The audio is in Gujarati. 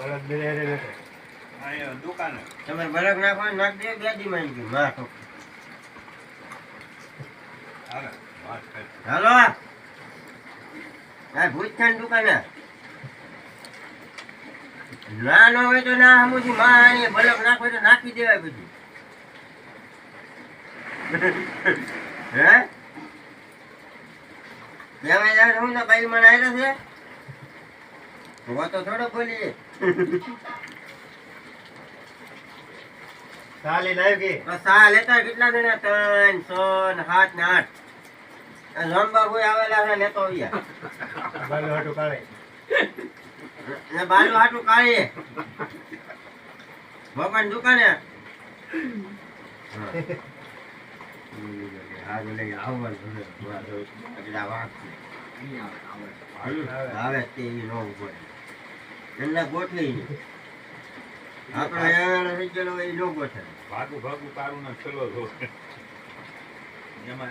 બળદ બે હારે અહીંયા દુકાને. તમે બરફ નાખો નાખ દે બે માં ગયું. માં તો. હાલે વાત કરી. હાલો. આ ભૂત દુકાને. ના ન હોય તો ના હમુજી માં આને બરફ નાખો તો નાખી દેવાય બધું. હે? હું તો બાઈ મને આવેલો છે. હું તો થોડો બોલી ચાલી લાવી ગઈ તો લેતા કેટલા જણા ત્રણ છ ને સાત ને આઠ આ લાંબા આવેલા છે લેતો આવ્યા બાલુ હાટુ કાઢે ને હાટું કાઢીએ ભગવાન દુકાને આવવાનું છે. આગલા વાંક છે. આવે તે નો ન ઊભો એમને ગોઠવી આપણે હેરાન થઈ ગયેલો ઈ ન ગોઠવે. ભાગું ભાગું તારું ના છેલ્લો જો એમાં